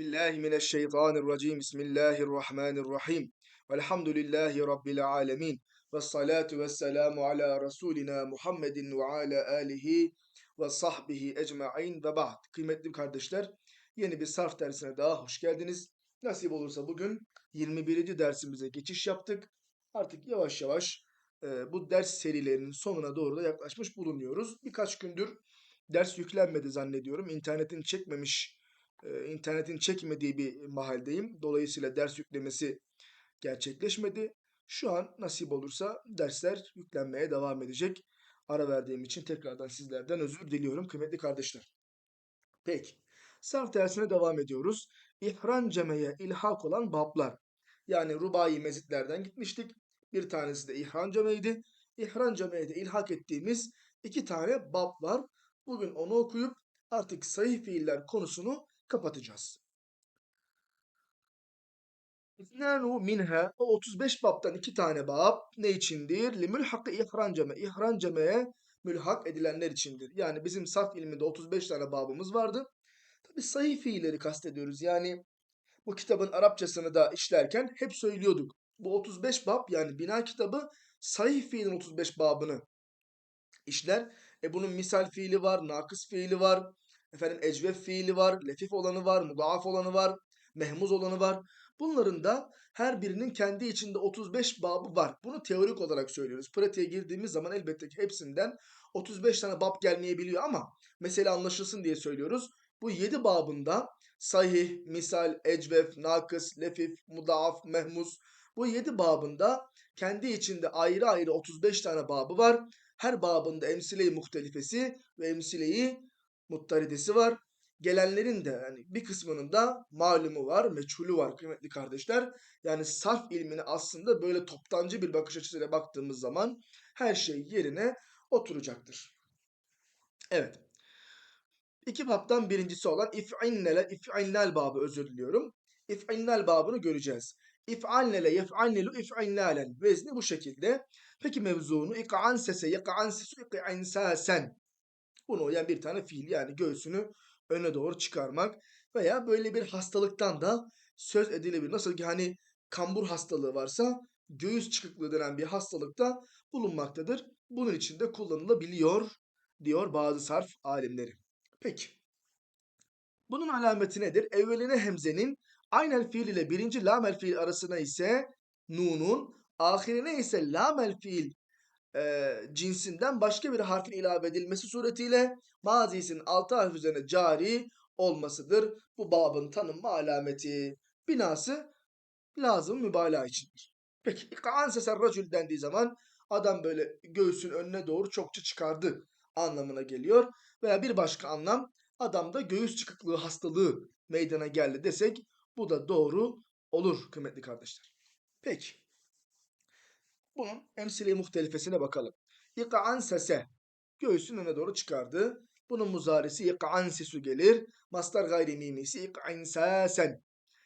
billahi mineşşeytanirracim. Bismillahirrahmanirrahim. Velhamdülillahi rabbil alamin. Ve salatu vesselamu ala rasulina Muhammedin ve ala alihi ve sahbihi ecmaîn ve ba'd. Kıymetli kardeşler, yeni bir sarf dersine daha hoş geldiniz. Nasip olursa bugün 21. dersimize geçiş yaptık. Artık yavaş yavaş e, bu ders serilerinin sonuna doğru da yaklaşmış bulunuyoruz. Birkaç gündür ders yüklenmedi zannediyorum. İnternetin çekmemiş e, internetin çekmediği bir mahalledeyim. Dolayısıyla ders yüklemesi gerçekleşmedi. Şu an nasip olursa dersler yüklenmeye devam edecek. Ara verdiğim için tekrardan sizlerden özür diliyorum kıymetli kardeşler. Peki. Sarf dersine devam ediyoruz. İhran cemeye ilhak olan bablar. Yani rubai mezitlerden gitmiştik. Bir tanesi de ihran cemeydi. İhran cemeye de ilhak ettiğimiz iki tane bab var. Bugün onu okuyup artık sahih fiiller konusunu kapatacağız. İthnanu minha o 35 babtan iki tane bab ne içindir? Li mülhakı ihran ceme. İhran cemeye mülhak edilenler içindir. Yani bizim sarf ilminde 35 tane babımız vardı. Tabi sahih fiilleri kastediyoruz. Yani bu kitabın Arapçasını da işlerken hep söylüyorduk. Bu 35 bab yani bina kitabı sahih fiilin 35 babını işler. E bunun misal fiili var, nakıs fiili var, efendim ecvef fiili var, lefif olanı var, mudaaf olanı var, mehmuz olanı var. Bunların da her birinin kendi içinde 35 babı var. Bunu teorik olarak söylüyoruz. Pratiğe girdiğimiz zaman elbette ki hepsinden 35 tane bab gelmeyebiliyor ama mesele anlaşılsın diye söylüyoruz. Bu 7 babında sahih, misal, ecvef, nakıs, lefif, mudaaf, mehmuz bu 7 babında kendi içinde ayrı ayrı 35 tane babı var. Her babında emsile-i muhtelifesi ve emsile-i muttaridesi var. Gelenlerin de yani bir kısmının da malumu var, meçhulü var kıymetli kardeşler. Yani sarf ilmini aslında böyle toptancı bir bakış açısıyla baktığımız zaman her şey yerine oturacaktır. Evet. İki babdan birincisi olan if'innele, if'innel babı özür diliyorum. İf'innel babını göreceğiz. İf'annele, yef'annelu, if'innalen. Vezni bu şekilde. Peki mevzunu ik'an sese, yak'an sesu, ik'an sasen. Bunu uyan bir tane fiil yani göğsünü öne doğru çıkarmak veya böyle bir hastalıktan da söz edilebilir. Nasıl ki hani kambur hastalığı varsa göğüs çıkıklığı denen bir hastalıkta bulunmaktadır. Bunun için de kullanılabiliyor diyor bazı sarf alimleri. Peki. Bunun alameti nedir? Evveline hemzenin aynel fiil ile birinci lamel fiil arasına ise nunun, ahirine ise lamel fiil e, cinsinden başka bir harfin ilave edilmesi suretiyle mazisinin altı harf üzerine cari olmasıdır. Bu babın tanınma alameti. Binası lazım mübalağa içindir. Peki ikaan seser racül dendiği zaman adam böyle göğsün önüne doğru çokça çıkardı anlamına geliyor. Veya bir başka anlam adamda göğüs çıkıklığı hastalığı meydana geldi desek bu da doğru olur kıymetli kardeşler. Peki. Bunun emsile muhtelifesine bakalım. İka'an sese. Göğsün öne doğru çıkardı. Bunun muzarisi ika'an sesu gelir. Mastar gayri mimisi ika'in sasen.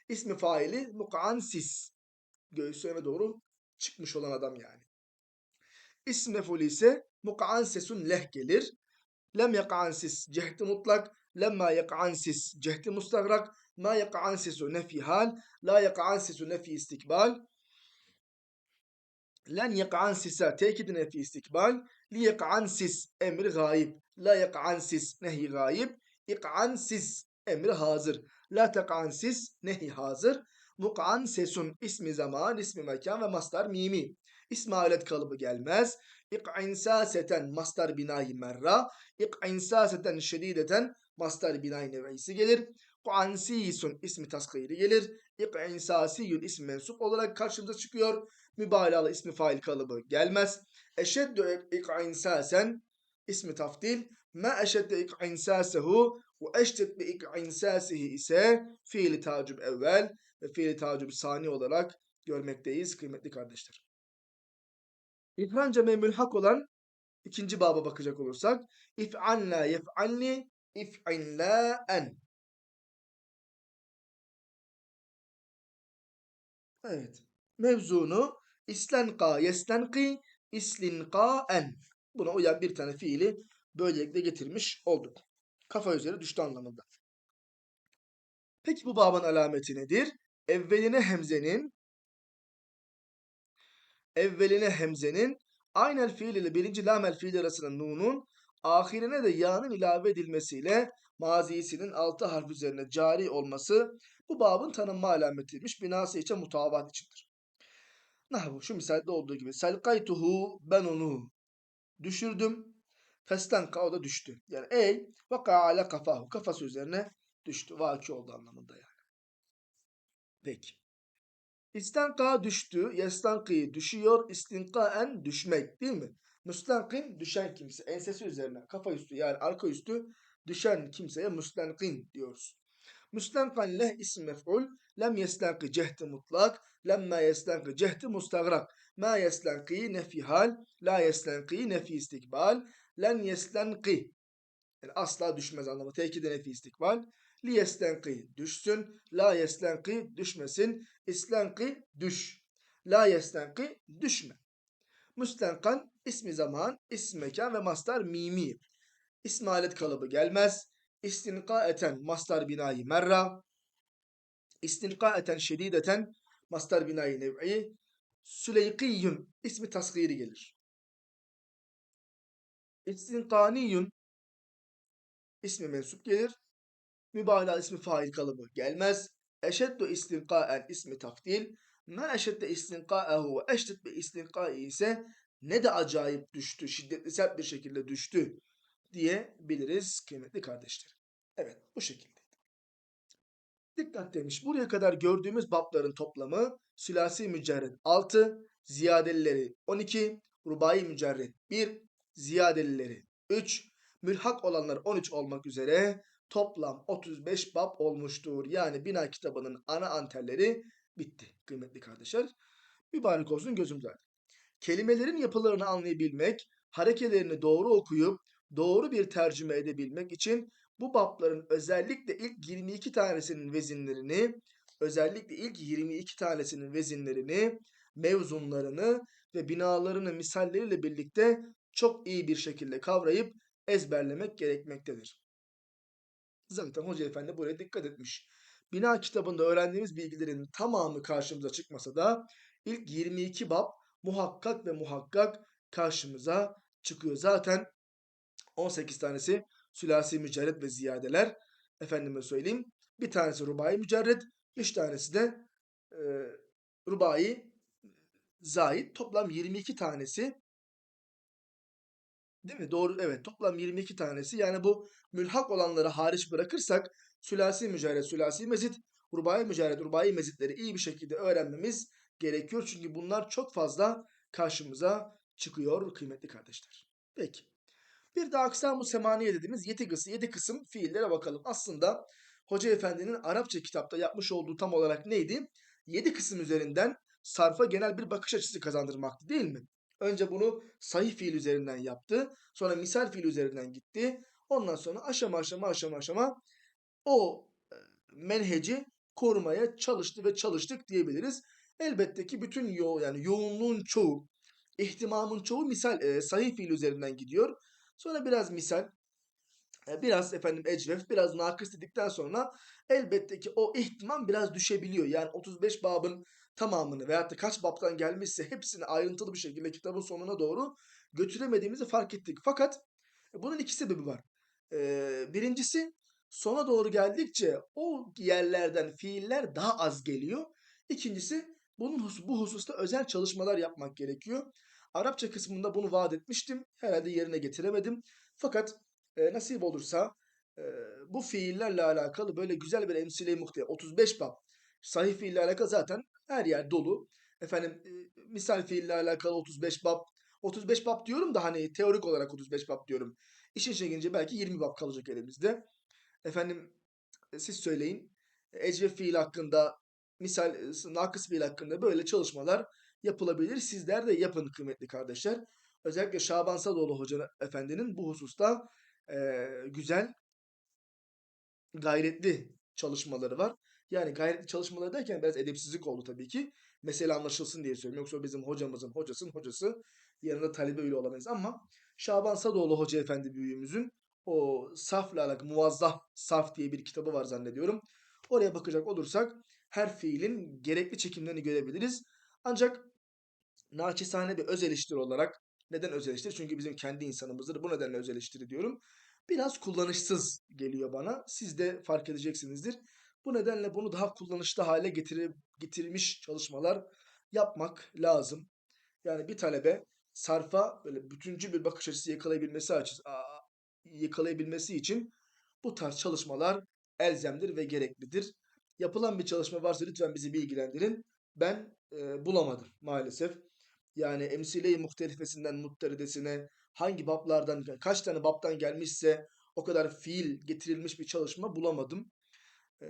İsmi faili muka'an sis. Göğsü öne doğru çıkmış olan adam yani. İsm mefulü ise muka'an sesun leh gelir. Lem yaka'an sis cehdi mutlak. Lemma yaka'an sis cehdi mustagrak. Ma yaka'an sesu nefi hal. La yaka'an sesu nefi istikbal. Len yak'an sisa tekidine fi istikbal. Li yak'an sis emri gayib. La yak'an sis nehi gayib. İk'an sis emri hazır. La tek'an nehi hazır. Muk'an sesun ismi zaman, ismi mekan ve mastar mimi. İsmi alet kalıbı gelmez. İk'insaseten mastar binayi merra. İk'insaseten şedideten mastar binayi nev'isi gelir. Kuansisun ismi taskiri gelir. İk'insasiyun ismi mensup olarak karşımıza çıkıyor mübalağalı ismi fail kalıbı gelmez. Eşeddü ik'insasen ismi tafdil. Ma eşedde ik'insasehu ve eşted bi ik'insasihi ise fiili tacib evvel ve fiili tacib sani olarak görmekteyiz kıymetli kardeşler. İfranca mülhak olan ikinci baba bakacak olursak if'anla yef'anni if'inlâen Evet. Mevzunu İslenka yeslenki islinkaen. Buna uyan bir tane fiili böylelikle getirmiş olduk. Kafa üzeri düştü anlamında. Peki bu babın alameti nedir? Evveline hemzenin evveline hemzenin aynel fiil ile birinci lamel fiil arasında nunun ahirine de ya'nın ilave edilmesiyle mazisinin altı harf üzerine cari olması bu babın tanınma alametiymiş. Binası için mutavat içindir. Nahvu şu misalde olduğu gibi. Selkaytuhu ben onu düşürdüm. Festenka o da düştü. Yani ey vaka ala kafahu kafası üzerine düştü. Vaki oldu anlamında yani. Peki. İstenka düştü. Yestanki düşüyor. İstinkaen düşmek değil mi? Müstenkin düşen kimse. Ensesi üzerine kafa üstü yani arka üstü düşen kimseye müstenkin diyoruz. Müstenkan leh isim mef'ul. Lem yestenki cehdi mutlak. Lemme yestenki cehdi mustagrak. Ma yeslenki nefi hal. La yeslenki nefi istikbal. Len yeslenki. Yani asla düşmez anlamı. Tekide nefi istikbal. Li yeslenki düşsün. La yeslenki düşmesin. İslenki düş. La yeslenki düşme. Müstenkan ismi zaman, ismi mekan ve mastar mimi. İsmi alet kalıbı gelmez. İstinka eten mastar binayı merra. İstinka eten şedideten mastar binayı nev'i. Süleykiyyun ismi tasgiri gelir. İstinkaniyun ismi mensup gelir. Mübalağa ismi fail kalıbı gelmez. Eşeddu istinkaen ismi tafdil. Ma eşedde istinkaehu ve eşdet bi istinkai ise ne de acayip düştü, şiddetli sert bir şekilde düştü diyebiliriz kıymetli kardeşlerim. Evet bu şekilde. Dikkat demiş. Buraya kadar gördüğümüz babların toplamı sülasi mücerred 6, ziyadelileri 12, rubai mücerred 1, ziyadelileri 3, mülhak olanlar 13 olmak üzere toplam 35 bab olmuştur. Yani bina kitabının ana antelleri bitti kıymetli kardeşler. Mübarek olsun gözümüzde. Kelimelerin yapılarını anlayabilmek, harekelerini doğru okuyup doğru bir tercüme edebilmek için bu babların özellikle ilk 22 tanesinin vezinlerini, özellikle ilk 22 tanesinin vezinlerini, mevzunlarını ve binalarını misalleriyle birlikte çok iyi bir şekilde kavrayıp ezberlemek gerekmektedir. Zaten Hoca Efendi buraya dikkat etmiş. Bina kitabında öğrendiğimiz bilgilerin tamamı karşımıza çıkmasa da ilk 22 bab muhakkak ve muhakkak karşımıza çıkıyor. Zaten 18 tanesi sülasi mücerred ve ziyadeler. Efendime söyleyeyim. Bir tanesi rubai mücerred, 3 tanesi de e, rubai zahid. Toplam 22 tanesi Değil mi? Doğru. Evet. Toplam 22 tanesi. Yani bu mülhak olanları hariç bırakırsak sülasi mücerred, sülasi mezit, rubai mücerred, rubai mezitleri iyi bir şekilde öğrenmemiz gerekiyor. Çünkü bunlar çok fazla karşımıza çıkıyor kıymetli kardeşler. Peki. Bir de aksam-ı semaniye dediğimiz yedi kısım, yedi kısım fiillere bakalım. Aslında Hoca Efendi'nin Arapça kitapta yapmış olduğu tam olarak neydi? Yedi kısım üzerinden sarfa genel bir bakış açısı kazandırmaktı değil mi? Önce bunu sahih fiil üzerinden yaptı. Sonra misal fiil üzerinden gitti. Ondan sonra aşama aşama aşama aşama o e, menheci korumaya çalıştı ve çalıştık diyebiliriz. Elbette ki bütün yo yani yoğunluğun çoğu, ihtimamın çoğu misal e, sahih fiil üzerinden gidiyor. Sonra biraz misal, e, biraz efendim ecvef, biraz nakıs dedikten sonra elbette ki o ihtimam biraz düşebiliyor. Yani 35 babın tamamını veyahut da kaç babtan gelmişse hepsini ayrıntılı bir şekilde kitabın sonuna doğru götüremediğimizi fark ettik. Fakat e, bunun iki sebebi var. Ee, birincisi sona doğru geldikçe o yerlerden fiiller daha az geliyor. İkincisi bunun bu hususta özel çalışmalar yapmak gerekiyor. Arapça kısmında bunu vaat etmiştim. Herhalde yerine getiremedim. Fakat e, nasip olursa e, bu fiillerle alakalı böyle güzel bir emsile muhtemel 35 bab sahih fiille alakalı zaten her yer dolu. Efendim e, misal fiille alakalı 35 bab 35 bab diyorum da hani teorik olarak 35 bab diyorum. İşin çekince belki 20 bab kalacak elimizde. Efendim e, siz söyleyin. Ecve fiil hakkında misal e, nakıs fiil hakkında böyle çalışmalar yapılabilir. Sizler de yapın kıymetli kardeşler. Özellikle Şaban Sadoğlu Hoca Efendi'nin bu hususta e, güzel, gayretli çalışmaları var. Yani gayretli çalışmaları derken biraz edepsizlik oldu tabii ki. Mesele anlaşılsın diye söylüyorum. Yoksa bizim hocamızın hocasının hocası yanında talebe öyle olamayız ama Şaban Sadoğlu Hoca Efendi büyüğümüzün o safla alakalı muvazzaf saf diye bir kitabı var zannediyorum. Oraya bakacak olursak her fiilin gerekli çekimlerini görebiliriz. Ancak naçizane bir öz eleştiri olarak neden öz eleştiri? Çünkü bizim kendi insanımızdır. Bu nedenle öz eleştiri diyorum. Biraz kullanışsız geliyor bana. Siz de fark edeceksinizdir. Bu nedenle bunu daha kullanışlı hale getire, getirmiş çalışmalar yapmak lazım. Yani bir talebe sarfa böyle bütüncül bir bakış açısı yakalayabilmesi açısı, yakalayabilmesi için bu tarz çalışmalar elzemdir ve gereklidir. Yapılan bir çalışma varsa lütfen bizi bilgilendirin. Ben e, bulamadım maalesef. Yani emsile-i muhtelifesinden mutteridesine hangi bablardan, kaç tane babtan gelmişse o kadar fiil getirilmiş bir çalışma bulamadım. Ee,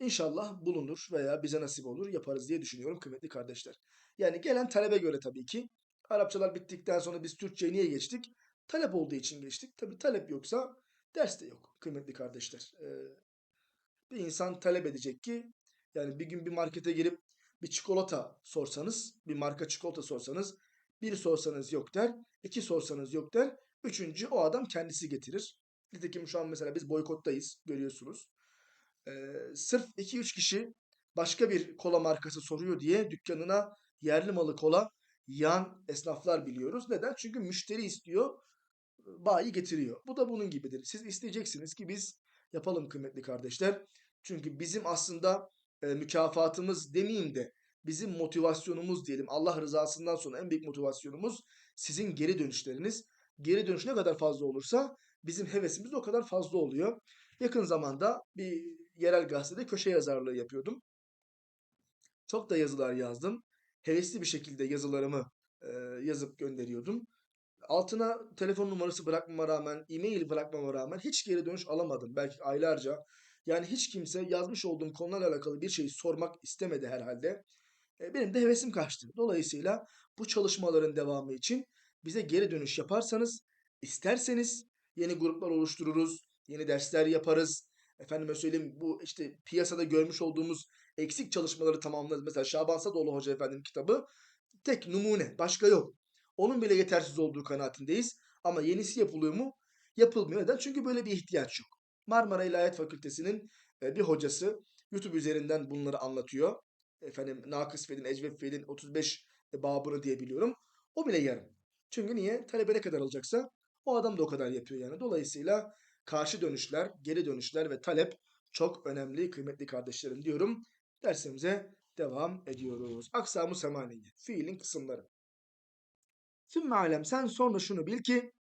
inşallah bulunur veya bize nasip olur yaparız diye düşünüyorum kıymetli kardeşler. Yani gelen talebe göre tabii ki. Arapçalar bittikten sonra biz Türkçe'ye niye geçtik? Talep olduğu için geçtik. Tabii talep yoksa ders de yok kıymetli kardeşler. Ee, bir insan talep edecek ki yani bir gün bir markete girip bir çikolata sorsanız, bir marka çikolata sorsanız, bir sorsanız yok der, iki sorsanız yok der, üçüncü o adam kendisi getirir. Nitekim şu an mesela biz boykottayız görüyorsunuz. Ee, sırf 2-3 kişi başka bir kola markası soruyor diye dükkanına yerli malı kola yan esnaflar biliyoruz. Neden? Çünkü müşteri istiyor, bayi getiriyor. Bu da bunun gibidir. Siz isteyeceksiniz ki biz yapalım kıymetli kardeşler. Çünkü bizim aslında e, mükafatımız demeyeyim de bizim motivasyonumuz diyelim. Allah rızasından sonra en büyük motivasyonumuz sizin geri dönüşleriniz. Geri dönüş ne kadar fazla olursa bizim hevesimiz de o kadar fazla oluyor. Yakın zamanda bir yerel gazetede köşe yazarlığı yapıyordum. Çok da yazılar yazdım. Hevesli bir şekilde yazılarımı e, yazıp gönderiyordum. Altına telefon numarası bırakmama rağmen, e-mail bırakmama rağmen hiç geri dönüş alamadım. Belki aylarca. Yani hiç kimse yazmış olduğum konularla alakalı bir şeyi sormak istemedi herhalde. E, benim de hevesim kaçtı. Dolayısıyla bu çalışmaların devamı için bize geri dönüş yaparsanız, isterseniz yeni gruplar oluştururuz, yeni dersler yaparız. Efendime söyleyeyim bu işte piyasada görmüş olduğumuz eksik çalışmaları tamamlarız. Mesela Şaban Sadoğlu Hoca Efendi'nin kitabı tek numune, başka yok. Onun bile yetersiz olduğu kanaatindeyiz. Ama yenisi yapılıyor mu? Yapılmıyor. Neden? Çünkü böyle bir ihtiyaç yok. Marmara İlahiyat Fakültesi'nin e, bir hocası YouTube üzerinden bunları anlatıyor. Efendim Nakıs Fed'in, Ecveb Fed'in 35 babını diye. O bile yarım. Çünkü niye? Talebe ne kadar alacaksa o adam da o kadar yapıyor yani. Dolayısıyla karşı dönüşler, geri dönüşler ve talep çok önemli kıymetli kardeşlerim diyorum. Dersimize devam ediyoruz. Aksamı semaniye. Fiilin kısımları. Sümme alem sen sonra şunu bil ki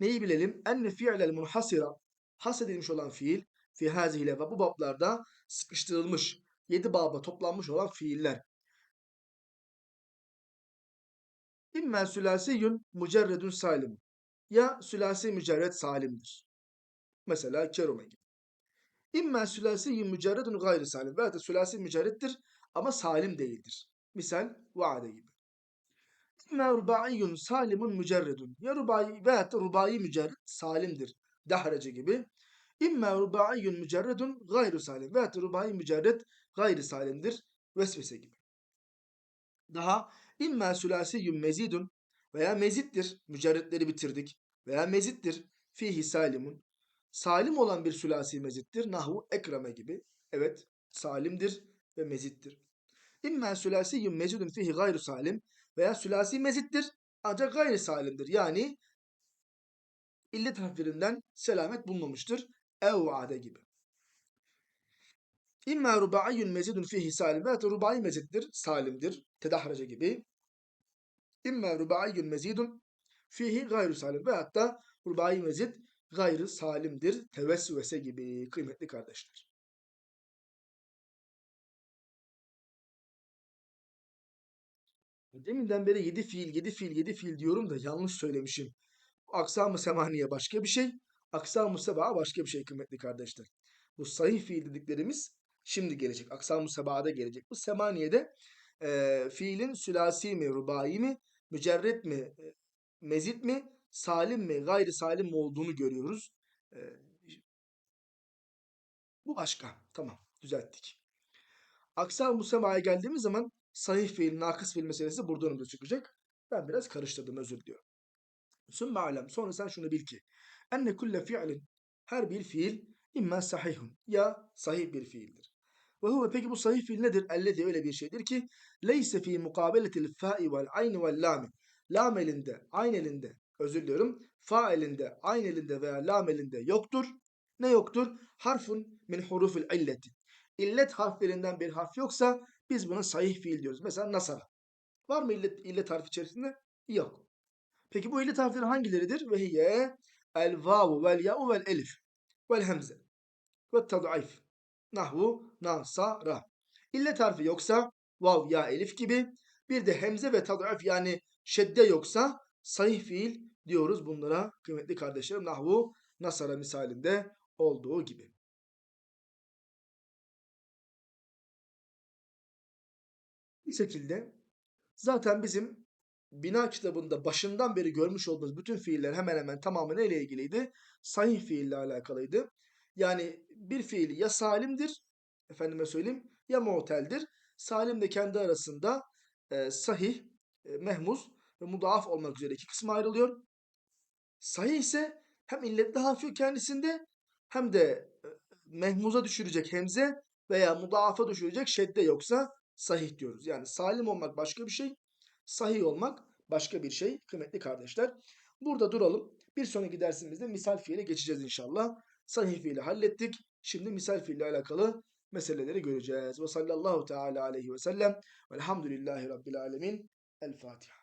neyi bilelim? Enne fi'lel munhasira hasedilmiş olan fiil fi hazihile ve bu bablarda sıkıştırılmış yedi baba toplanmış olan fiiller. İmmel sülasiyyün mücerredün salim. Ya sülasi mücerred salimdir. Mesela kerume gibi. İmmel sülasiyyün mücerredün gayri salim. Veya da sülasi mücerreddir ama salim değildir. Misal vaade gibi. İmme rubaiyun salimun mücerredun. Ya rubai veyahut da rubai mücerred salimdir. Dahrece gibi. İmme rubaiyun mücerredun gayru salim. Da rubai mücerred gayri salimdir. Vesvese gibi. Daha imme sülasiyyun mezidun veya mezittir. Mücerredleri bitirdik. Veya mezittir. Fihi salimun. Salim olan bir sülasi mezittir. Nahu ekreme gibi. Evet salimdir ve mezittir. İmme sülasiyyun mezidun fihi gayru salim veya sülasi mezittir ancak gayri salimdir. Yani illet harflerinden selamet bulunmamıştır. Evvade gibi. İmma rubaiyun mezidun fihi salim veya rubai mezittir, salimdir. Tedahraca gibi. İmma rubaiyun mezidun fihi gayru salim veyahut da rubai mezit gayrı salimdir. Tevessüvese gibi kıymetli kardeşler. Deminden beri 7 fiil, 7 fiil, 7 fiil diyorum da yanlış söylemişim. Aksam-ı semaniye başka bir şey, aksam-ı seba başka bir şey kıymetli kardeşler. Bu sahih fiil dediklerimiz şimdi gelecek. Aksam-ı sebada gelecek. Bu semaniyede e, fiilin sülasi mi, rubai mi, mücerret mi, e, mezit mi, salim mi, gayri salim mi olduğunu görüyoruz. E, bu başka. Tamam. Düzelttik. Aksam-ı sebaya geldiğimiz zaman sahih fiil, nakıs fiil meselesi buradan önce çıkacak. Ben biraz karıştırdım özür diliyorum. Sümme alem. Sonra sen şunu bil ki. Enne kulle fi'lin. Her bir fiil İmma sahihun ya sahih bir fiildir. Ve huve peki bu sahih fiil nedir? Ellezi öyle bir şeydir ki leyse fi mukabeletil fa'i vel ayni vel lami. Lam elinde, ayn elinde, özür diliyorum. Fa elinde, ayn elinde veya lam elinde yoktur. Ne yoktur? Harfun min hurufil illeti. İllet harflerinden bir harf yoksa biz buna sahih fiil diyoruz. Mesela nasara. Var mı illet, illet harfi içerisinde? Yok. Peki bu illet harfleri hangileridir? Ve hiye el vavu vel ya'u vel elif vel hemze ve tad'if. Nahvu nasara. İllet harfi yoksa vav ya elif gibi bir de hemze ve tad'if yani şedde yoksa sahih fiil diyoruz bunlara kıymetli kardeşlerim. Nahvu nasara misalinde olduğu gibi. Bir şekilde zaten bizim bina kitabında başından beri görmüş olduğumuz bütün fiiller hemen hemen tamamı neyle ilgiliydi? Sahih fiille alakalıydı. Yani bir fiil ya salimdir, efendime söyleyeyim, ya mu'teldir. Salim de kendi arasında e, sahih, e, mehmuz ve mudaaf olmak üzere iki kısma ayrılıyor. Sahih ise hem illetli harfi kendisinde hem de e, mehmuza düşürecek hemze veya mudaafa düşürecek şedde yoksa sahih diyoruz. Yani salim olmak başka bir şey, sahih olmak başka bir şey kıymetli kardeşler. Burada duralım. Bir sonraki dersimizde misal fiile geçeceğiz inşallah. Sahih fiili hallettik. Şimdi misal fiille alakalı meseleleri göreceğiz. Ve sallallahu teala aleyhi ve sellem. Velhamdülillahi rabbil alemin. El Fatiha.